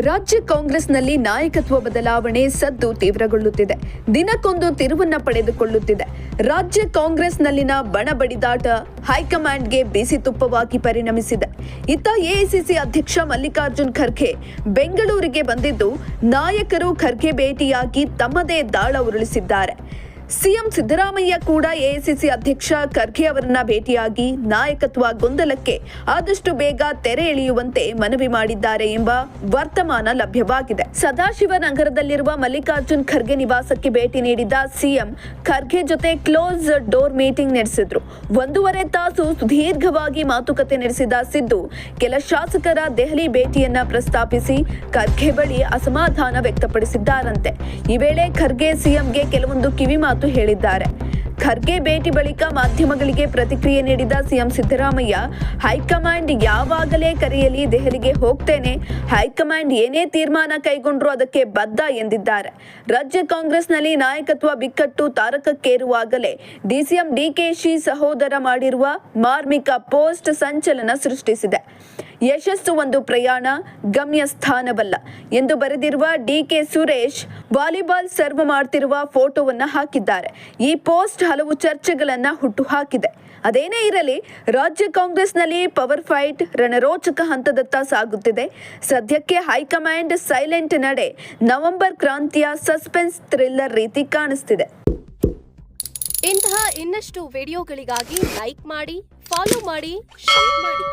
ರಾಜ್ಯ ಕಾಂಗ್ರೆಸ್ನಲ್ಲಿ ನಾಯಕತ್ವ ಬದಲಾವಣೆ ಸದ್ದು ತೀವ್ರಗೊಳ್ಳುತ್ತಿದೆ. ದಿನಕ್ಕೊಂದು ತಿರುವನ್ನ ಪಡೆದುಕೊಳ್ಳುತ್ತಿದೆ. ರಾಜ್ಯ ಕಾಂಗ್ರೆಸ್ನಲ್ಲಿನ ಬಣ ಬಡಿದಾಟ ಹೈಕಮಾಂಡ್ಗೆ ಬಿಸಿ ತುಪ್ಪವಾಗಿ ಪರಿಣಮಿಸಿದೆ. ಇತ್ತ ಎಐಸಿಸಿ ಅಧ್ಯಕ್ಷ ಮಲ್ಲಿಕಾರ್ಜುನ್ ಖರ್ಗೆ ಬೆಂಗಳೂರಿಗೆ ಬಂದಿದ್ದು, ನಾಯಕರು ಖರ್ಗೆ ಭೇಟಿಯಾಗಿ ತಮ್ಮದೇ ದಾಳ ಉರುಳಿಸಿದ್ದಾರೆ. ಸಿಎಂ ಸಿದ್ದರಾಮಯ್ಯ ಕೂಡ ಎಐಸಿಸಿ ಅಧ್ಯಕ್ಷ ಖರ್ಗೆ ಅವರನ್ನ ಭೇಟಿಯಾಗಿ ನಾಯಕತ್ವ ಗೊಂದಲಕ್ಕೆ ಆದಷ್ಟು ಬೇಗ ತೆರೆ ಎಳೆಯುವಂತೆ ಮನವಿ ಮಾಡಿದ್ದಾರೆ ಎಂಬ ವರ್ತಮಾನ ಲಭ್ಯವಾಗಿದೆ. ಸದಾಶಿವನಗರದಲ್ಲಿರುವ ಮಲ್ಲಿಕಾರ್ಜುನ್ ಖರ್ಗೆ ನಿವಾಸಕ್ಕೆ ಭೇಟಿ ನೀಡಿದ ಸಿಎಂ ಖರ್ಗೆ ಜೊತೆ ಕ್ಲೋಸ್ ಡೋರ್ ಮೀಟಿಂಗ್ ನಡೆಸಿದ್ರು. ಒಂದೂವರೆ ತಾಸು ಸುದೀರ್ಘವಾಗಿ ಮಾತುಕತೆ ನಡೆಸಿದ ಸಿದ್ದು, ಕೆಲ ಶಾಸಕರ ದೆಹಲಿ ಭೇಟಿಯನ್ನ ಪ್ರಸ್ತಾಪಿಸಿ ಖರ್ಗೆ ಬಳಿ ಅಸಮಾಧಾನ ವ್ಯಕ್ತಪಡಿಸಿದ್ದಾರಂತೆ. ಈ ವೇಳೆ ಖರ್ಗೆ ಸಿಎಂಗೆ ಕೆಲವೊಂದು ಕಿವಿಮಾತು ಹೇಳಿದ್ದಾರೆ. ಖರ್ಗೆ ಭೇಟಿ ಬಳಿಕ ಮಾಧ್ಯಮಗಳಿಗೆ ಪ್ರತಿಕ್ರಿಯೆ ನೀಡಿದ ಸಿಎಂ ಸಿದ್ದರಾಮಯ್ಯ ಹೈಕಮಾಂಡ್ ಯಾವಾಗಲೇ ಕರೆಯಲಿ ದೆಹಲಿಗೆ ಹೋಗ್ತೇನೆ ಹೈಕಮಾಂಡ್ ಏನೇ ತೀರ್ಮಾನ ಕೈಗೊಂಡರೂ ಅದಕ್ಕೆ ಬದ್ಧ ಎಂದಿದ್ದಾರೆ. ರಾಜ್ಯ ಕಾಂಗ್ರೆಸ್ನಲ್ಲಿ ನಾಯಕತ್ವ ಬಿಕ್ಕಟ್ಟು ತಾರಕಕ್ಕೇರುವಾಗಲೇ ಡಿಸಿಎಂ ಡಿಕೆಶಿ ಸಹೋದರ ಮಾಡಿರುವ ಮಾರ್ಮಿಕ ಪೋಸ್ಟ್ ಸಂಚಲನ ಸೃಷ್ಟಿಸಿದೆ. ಯಶಸ್ಸು ಒಂದು ಪ್ರಯಾಣ, ಗಮ್ಯ ಸ್ಥಾನವಲ್ಲ ಎಂದು ಬರೆದಿರುವ D K Suresh volleyball serve ಮಾಡ್ತಿರುವ ಫೋಟೋವನ್ನು ಹಾಕಿದ್ದಾರೆ. ಈ ಪೋಸ್ಟ್ ಹಲವು ಚರ್ಚೆಗಳನ್ನು ಹುಟ್ಟುಹಾಕಿದೆ. ಅದೇನೇ ಇರಲಿ, ರಾಜ್ಯ ಕಾಂಗ್ರೆಸ್ನಲ್ಲಿ ಪವರ್ ಫೈಟ್, ರಣರೋಚಕ ಹಂತದತ್ತ ಸಾಗುತ್ತಿದೆ. ಸದ್ಯಕ್ಕೆ ಹೈಕಮಾಂಡ್ ಸೈಲೆಂಟ್ ನಡೆ. ನವೆಂಬರ್ ಕ್ರಾಂತಿಯ ಸಸ್ಪೆನ್ಸ್ ಥ್ರಿಲ್ಲರ್ ರೀತಿ ಕಾಣಿಸ್ತಿದೆ. ಇಂತಹ ಇನ್ನಷ್ಟು ವಿಡಿಯೋಗಳಿಗಾಗಿ ಲೈಕ್ ಮಾಡಿ, ಫಾಲೋ ಮಾಡಿ, ಶೇರ್ ಮಾಡಿ.